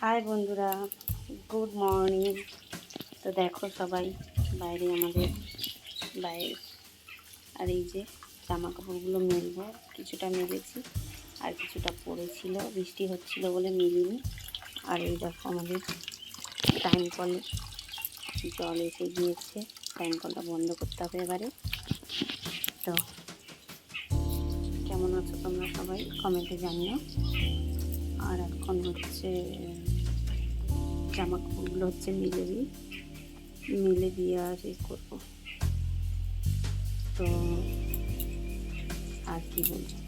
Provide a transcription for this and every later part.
High বন্ধুরা, good morning. তো দেখো সবাই, বাইরে আমাদের বাইরে। আর এই যে জামা কাপড়গুলো মেলবো, কিছুটা মেলেছি, আর কিছুটা পড়েছিল বৃষ্টি হচ্ছিল বলে মেলিনি। আর এই দেখো আমাদের টাইম কলে, জল এসে গিয়েছে। টাইম কলটা বন্ধ করতে হবে এবারে। তো কেমন আছো তোমরা সবাই? কমেন্টে জানিও। আর এখন হচ্ছে জামা কাপড়গুলো হচ্ছে মিলে দিই। মিলে দিয়ে আর এ করব। তো আর কি বলব?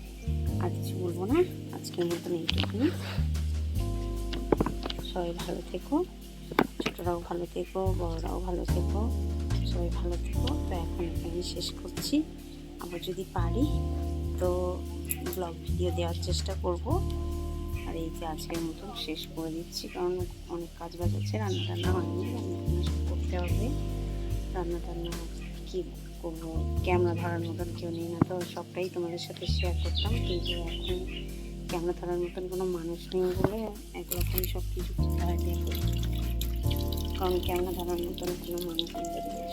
আর কিছু বলব না? আজকের মতন এইটুকুনি। সবাই ভালো থেকো। ছোটরাও ভালো থেকো, বড়রাও ভালো থেকো। সবাই ভালো থেকো। তো এখন এখানে শেষ করছি। আবার যদি পারি, তো ব্লগ ভিডিও দেওয়ার চেষ্টা করব। আর এই যে আজকের মতন শেষ করে দিচ্ছি, কারণ অনেক কাজ বাজ আছে, রান্না টান্না হয়নি, রান্না করতে হবে। রান্না টান্না কী করব, ক্যামেরা ধরার মতন কেউ নেই না তো, সবটাই তোমাদের সাথে শেয়ার করতাম। কিন্তু এখন ক্যামেরা ধরার মতন কোনো মানুষ নেই বলে একরকম সব কিছু করতে কারণ ক্যামেরা ধরার মতন কোনো মানুষ নেই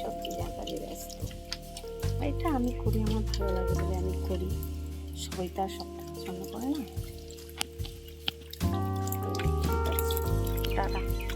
সব কিছু কাজে ব্যস্ত। এটা আমি করি, আমার ভালো লাগে বলে আমি করি। সবাই তো আর সবটা পছন্দ করে না। encantada.